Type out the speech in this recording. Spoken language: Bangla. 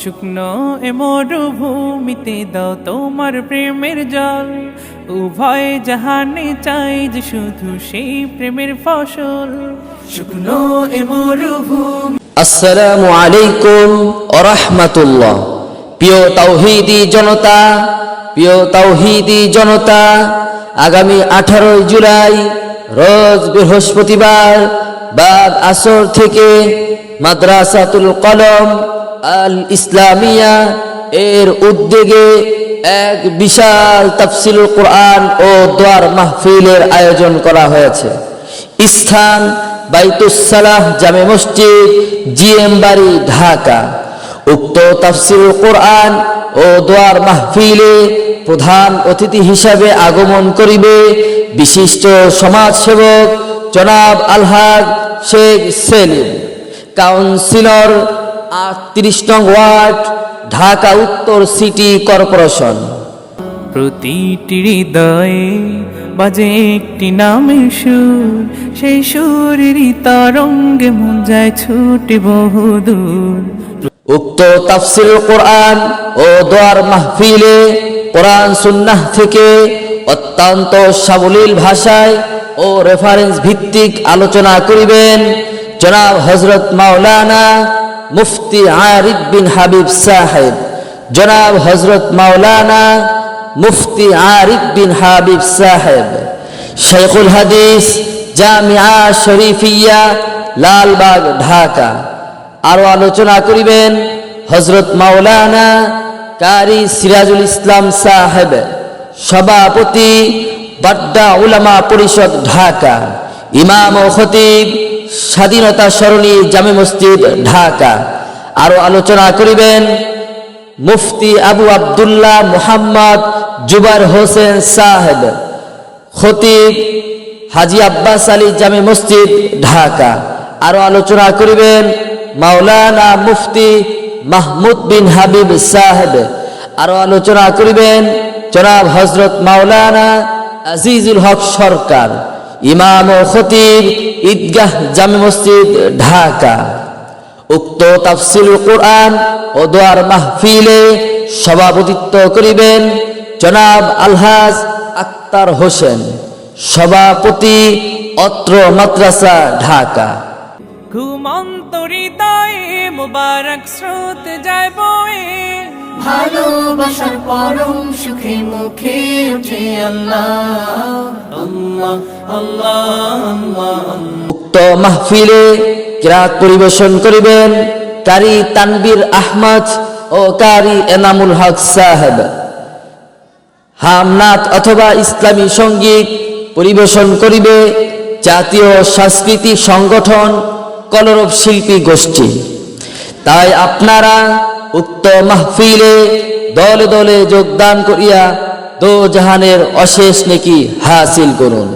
শুকনো এ মরুভূমিতে দাও তোমার প্রেমের জল। উভয় জাহানে চাই যে শুধু সেই প্রেমের ফসল। শুকনো এ মরুভূমি আসসালামু আলাইকুম আরহামাতুল্লাহ প্রিয় তাওহিদি জনতা, প্রিয় তাওহিদি জনতা, আগামী আঠারোই জুলাই রোজ বৃহস্পতিবার বাদ আসর থেকে মাদ্রাসাতুল কলম আল ইসলামিয়া এর উদ্যোগে এক বিশাল তাফসিলুল কোরআন ও দোয়ার মাহফিলের আয়োজন করা হয়েছে। স্থান বাইতুসালাহ জামে মসজিদ জিএম বাড়ি, ঢাকা। উক্ত তাফসিরুল কোরআন ও দোয়ার মাহফিলে প্রধান অতিথি হিসাবে আগমন করিবে বিশিষ্ট সমাজসেবক জনাব আলহাজ শেখ সেলিম। কাউন্সিলর আটত্রিশ নং ওয়ার্ড, ঢাকা উত্তর সিটি কর্পোরেশন। প্রতিটি হৃদয়ে বাজে একটি নামের সুর, সেই সুরেরই তরঙ্গে মন যায় ছুটে বহুদূর। উক্ত তাফসিল কোরআন ও দোয়ার মাহফিলে কোরআন সুন্নাহ থেকে অত্যন্ত সাবলীল ভাষায় ও রেফারেন্স ভিত্তিক আলোচনা করিবেন জনাব হজরত মাওলানা মুফতি আরিফ বিন হাবিব সাহেব, জনাব হজরত মাওলানা মুফতি আরিফ বিন হাবিব সাহেব। শেখুল হাদিস জামিয়া শরীফিয়া, লালবাগ, ঢাকা। আরও আলোচনা করিবেন হজরত মাওলানা কারি সিরাজুল ইসলাম সাহেব, সভাপতি বাড্ডা উলামা পরিষদ ঢাকা, ইমাম ও খতিব স্বাধীনতা সরণী জামে মসজিদ ঢাকা। আরও আলোচনা করিবেন মুফতি আবু আবদুল্লাহ মুহাম্মদ জুবার হোসেন সাহেব, খতিব হাজি আব্বাস আলী জামে মসজিদ ঢাকা। আরও আলোচনা করিবেন মাওলানা মুফতি মাহমুদ বিন হাবিব সাহেব আরও আলোচনা করিবেন জনাব হজরত মাওলানা আজিজুল হক সরকার, ইমাম ও খতিব ঈদগাহ জামে মসজিদ, ঢাকা। উক্ত তাফসিল কোরআন ও দোয়ার মাহফিলে সভাপতিত্ব করিবেন জনাব আলহাজ আক্তার হোসেন, সভাপতি অত্র মাদ্রাসা, ঢাকা। ঘুমন্ত হৃদয়ে মুবারক স্রোত যায় বয়ে। ভালোবাসার পরম সুখে মুখে উঠে আল্লাহ। আল্লাহ আল্লাহ উক্ত মাহফিলে কিরাত পরিবেশন করিবেন কারি তানবীর আহমদ ও কারি এনামুল হক সাহেব হামনাথ অথবা ইসলামী সংগীত পরিবেশন করিবে জাতীয় সাংস্কৃতিক সংগঠন কলরব শিল্পী গোষ্ঠী। তাই আপনারা উক্ত মাহফিলে দলে দলে যোগদান করিয়া দো জাহানের অশেষ নেকি হাসিল করুন।